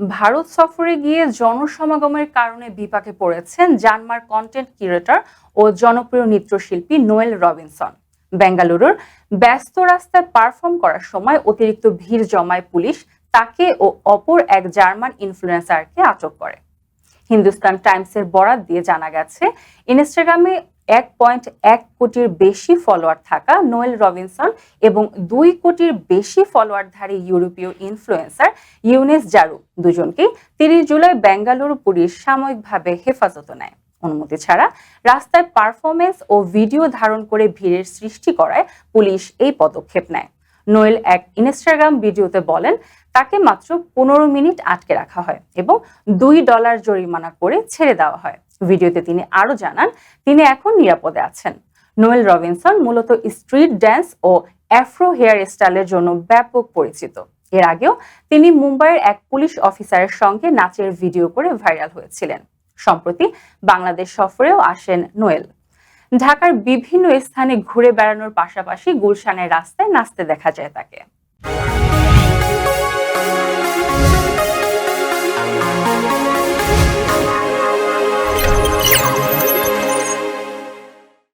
ভারত সফরে গিয়ে জনসমাগমের কারণে বিপাকে পড়েছেন জানমার কন্টেন্ট কিউরেটর ও জনপ্রিয় নৃত্যশিল্পী নোয়েল রবিনসন। বেঙ্গালুরুর ব্যস্ত রাস্তায় পারফর্ম করার সময় অতিরিক্ত ভিড় জমায় পুলিশ তাকে ও অপর এক জার্মান ইনফ্লুয়েন্সারকে আটক করে। হিন্দুস্তান টাইমসের বরাত দিয়ে জানা গেছে, ইনস্টাগ্রামে এক পয়েন্ট এক কোটির বেশি ফলোয়ার থাকা নোয়েল রবিনসন এবং দুই কোটির বেশি ফলোয়ারধারী ইউরোপীয় ইনফ্লুয়েন্সার ইউনেস জারু দুজনকেই তিরিশ জুলাই বেঙ্গালুরু পুলিশ সাময়িকভাবে হেফাজত নেয়। অনুমতি ছাড়া রাস্তায় পারফরমেন্স ও ভিডিও ধারণ করে ভিড়ের সৃষ্টি করায় পুলিশ এই পদক্ষেপ নেয়। নোয়েল এক ইনস্টাগ্রাম ভিডিওতে বলেন, তাকে মাত্র পনেরো মিনিট আটকে রাখা হয় এবং দুই ডলার জরিমানা করে ছেড়ে দেওয়া হয়। ভিডিওতে তিনি আরও জানান, তিনি এখন নিরাপদে আছেন। নোয়েল রবিনসন মূলত স্ট্রিট ড্যান্স ও অ্যাফ্রো হেয়ার স্টাইলের জন্য ব্যাপক পরিচিত। এর আগেও তিনি মুম্বাইয়ের এক পুলিশ অফিসারের সঙ্গে নাচের ভিডিও করে ভাইরাল হয়েছিলেন। সম্প্রতি বাংলাদেশ সফরেও আসেন নোয়েল। ঢাকার বিভিন্ন স্থানে ঘুরে বেড়ানোর পাশাপাশি গুলশানের রাস্তায় নাচতে দেখা যায় তাকে।